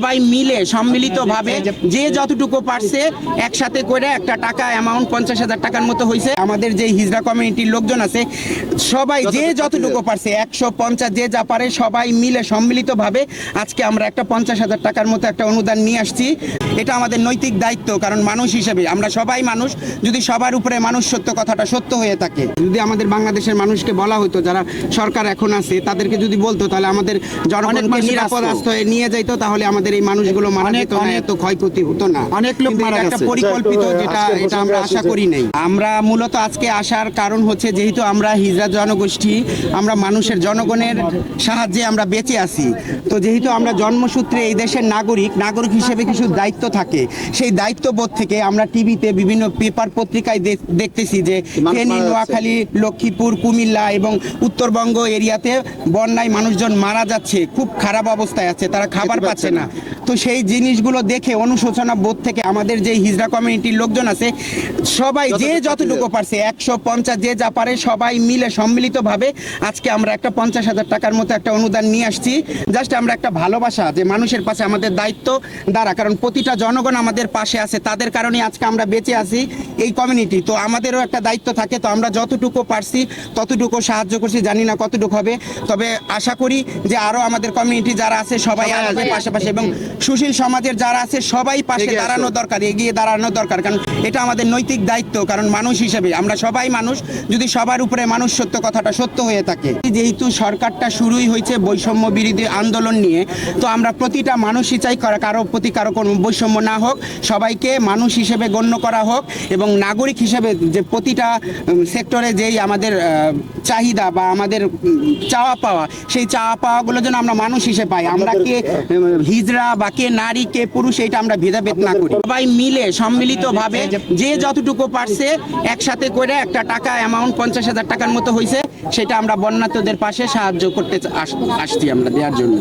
সবাই মিলে সম্মিলিত ভাবে যে যতটুকু পারছে একসাথে করে একটা টাকা অ্যামাউন্ট পঞ্চাশ হাজার টাকার মতো হয়েছে আমাদের যে হিজড়া কমিউনিটির লোকজন আছে সবাই যে যতটুকু পারছে। একশো পঞ্চাশ যে যা পারে সবাই মিলে সম্মিলিত ভাবে আজকে আমরা একটা পঞ্চাশ হাজার টাকার মতো একটা অনুদান নিয়ে আসছি। এটা আমাদের নৈতিক দায়িত্ব কারণ মানুষ হিসেবে আমরা সবাই মানুষ যদি সবার উপরে মানুষ সত্য কথাটা সত্য হয়ে থাকে। যদি আমাদের বাংলাদেশের মানুষকে বলা হতো যারা সরকার এখন আছে তাদেরকে যদি বলতো তাহলে আমাদের জনগণকে নিরাপদ। আশ্রয়ে নিয়ে যাইতো তাহলে আমাদের এই মানুষগুলো মারা যেত না এত ক্ষয়ক্ষতি হতো না। অনেক লোক মারা গেছে। পরিকল্পিত যেটা আজকে এটা আমরা আশা করি নাই। আমরা মূলত আজকে আসার কারণ হচ্ছে যেহেতু আমরা হিজরা জনগোষ্ঠী আমরা মানুষের জনগণের সাহায্যে আমরা বেঁচে আছি। তো যেহেতু আমরা জন্মসূত্রে এই দেশের নাগরিক নাগরিক হিসেবে কিছু দায়িত্ব থাকে সেই দায়িত্ববোধ থেকে আমরা টিভিতে বিভিন্ন পেপার পত্রিকায় দেখতেছি যে ফেনী নোয়াখালী লক্ষ্মীপুর কুমিল্লা এবং উত্তরবঙ্গ এরিয়াতে বন্যায় মানুষজন মারা যাচ্ছে। খুব খারাপ অবস্থায় আছে তারা খাবার পাচ্ছে না। তো সেই জিনিসগুলো দেখে অনুশোচনা বোধ থেকে আমাদের যে হিজড়া কমিউনিটির লোকজন আছে সবাই যে যতটুকু পারছে। একশো পঞ্চাশ যে যা পারে সবাই মিলে সম্মিলিত ভাবে আজকে আমরা একটা পঞ্চাশ হাজার টাকার মতো একটা অনুদান নিয়ে আসছি। জাস্ট আমরা একটা ভালোবাসা যে মানুষের পাশে আমাদের দায়িত্ব দ্বারা কারণ প্রতিটা জনগণ আমাদের পাশে আছে তাদের কারণে আজকে আমরা বেঁচে আছি এই কমিউনিটি তো আমাদেরও একটা দায়িত্ব থাকে তো আমরা যতটুকু পারছি ততটুকু সাহায্য করছি জানি না কতটুকু হবে। তবে আশা করি যে আরও আমাদের কমিউনিটি যারা আছে সবাই আসবে। পাশাপাশি এবং সুশীল সমাজের যারা আছে সবাই পাশে দাঁড়ানো দরকার এগিয়ে দাঁড়ানো দরকার। কারণ এটা আমাদের নৈতিক দায়িত্ব কারণ মানুষ হিসেবে। আমরা সবাই মানুষ যদি সবার উপরে মানুষ সত্য কথাটা সত্য হয়ে থাকে। যেহেতু সরকারটা শুরুই হয়েছে বৈষম্য বিরোধী আন্দোলন নিয়ে তো আমরা প্রতিটা মানুষই চাই কারো- প্রতি কারও কোনো বৈষম্য না হোক। সবাইকে মানুষ হিসেবে গণ্য করা হোক এবং নাগরিক হিসেবে যে প্রতিটা সেক্টরে যেই আমাদের চাহিদা বা আমাদের চাওয়া পাওয়া সেই চাওয়া পাওয়াগুলো যেন আমরা মানুষ হিসেবে পাই। আমরা কে উম, হিজড়া বা কে নারী, কে পুরুষ এটা আমরা ভেদাভেদ না করি। সবাই মিলে সম্মিলিত ভাবে যে যতটুকু পারছে, একসাথে করে একটা টাকা অ্যামাউন্ট পঞ্চাশ হাজার টাকার মতো হয়েছে সেটা আমরা বন্যাতদের পাশে সাহায্য করতে আসছি আমরা দেওয়ার জন্য।